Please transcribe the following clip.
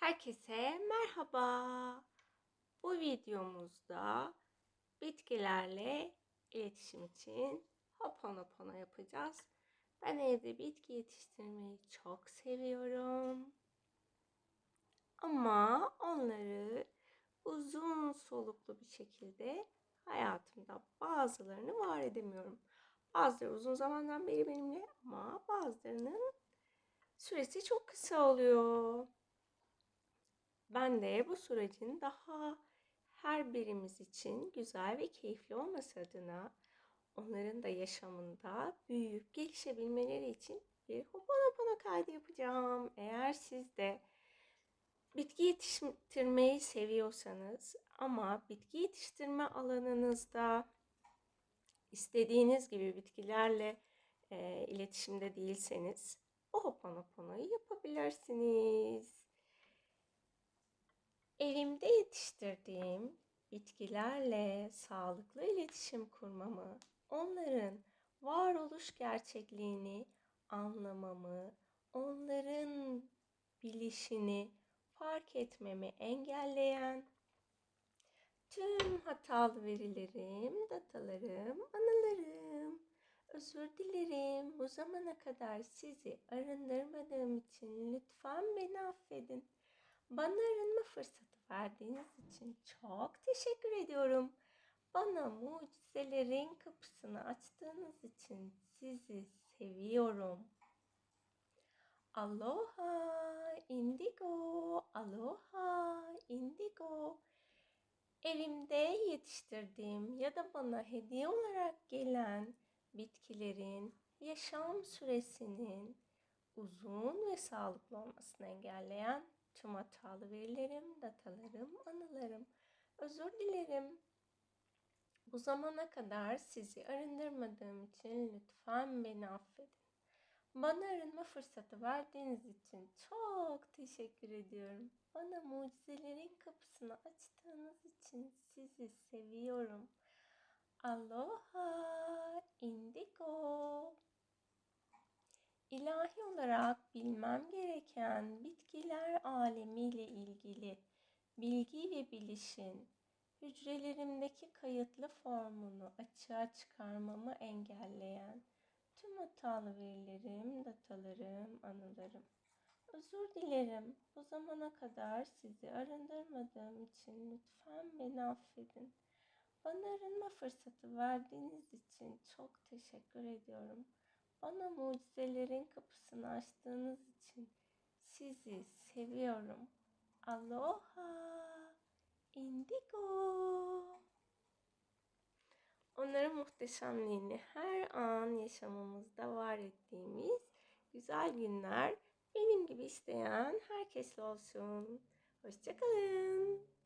Herkese merhaba. Bu videomuzda bitkilerle iletişim için Hoponopono yapacağız. Ben evde bitki yetiştirmeyi çok seviyorum. Ama onları uzun soluklu bir şekilde hayatımda bazılarını var edemiyorum. Bazıları uzun zamandan beri benimle ama bazılarının süresi çok kısa oluyor. Ben de bu sürecin daha her birimiz için güzel ve keyifli olması adına onların da yaşamında büyüyüp gelişebilmeleri için bir Hoponopono kaydı yapacağım. Eğer siz de bitki yetiştirmeyi seviyorsanız ama bitki yetiştirme alanınızda istediğiniz gibi bitkilerle e, iletişimde değilseniz o Hoponopono'yu yapabilirsiniz. Evimde yetiştirdiğim bitkilerle sağlıklı iletişim kurmamı, onların varoluş gerçekliğini anlamamı, onların bilişini fark etmemi engelleyen tüm hatalı verilerim, datalarım, anılarım. Özür dilerim. Bu zamana kadar sizi arındırmadığım için lütfen beni affedin. Bana arınma fırsatı verdiğiniz için çok teşekkür ediyorum. Bana mucizelerin kapısını açtığınız için sizi seviyorum. Aloha indigo, aloha indigo. Evimde yetiştirdiğim ya da bana hediye olarak gelen bitkilerin yaşam süresinin uzun ve sağlıklı olmasını engelleyen tüm hatalı verilerim, datalarım, anılarım. Özür dilerim. Bu zamana kadar sizi arındırmadığım için lütfen beni affedin. Bana arınma fırsatı verdiğiniz için çok teşekkür ediyorum. Bana mucizelerin kapısını açtığınız için sizi seviyorum. Aloha indigo. İlahi olarak bilmem gereken bitkiler alemiyle ilgili bilgi ve bilişin hücrelerimdeki kayıtlı formunu açığa çıkarmamı engelleyen tüm hatalı verilerim, datalarım, anılarım. Özür dilerim. Bu zamana kadar sizi arındırmadığım için lütfen beni affedin. Bana arınma fırsatı verdiğiniz için çok teşekkür ediyorum. Bana mucizelerin kapısını açtığınız için sizi seviyorum. Aloha indigo. Onların muhteşemliğini her an yaşamımızda var ettiğimiz güzel günler benim gibi isteyen herkesle olsun. Hoşçakalın.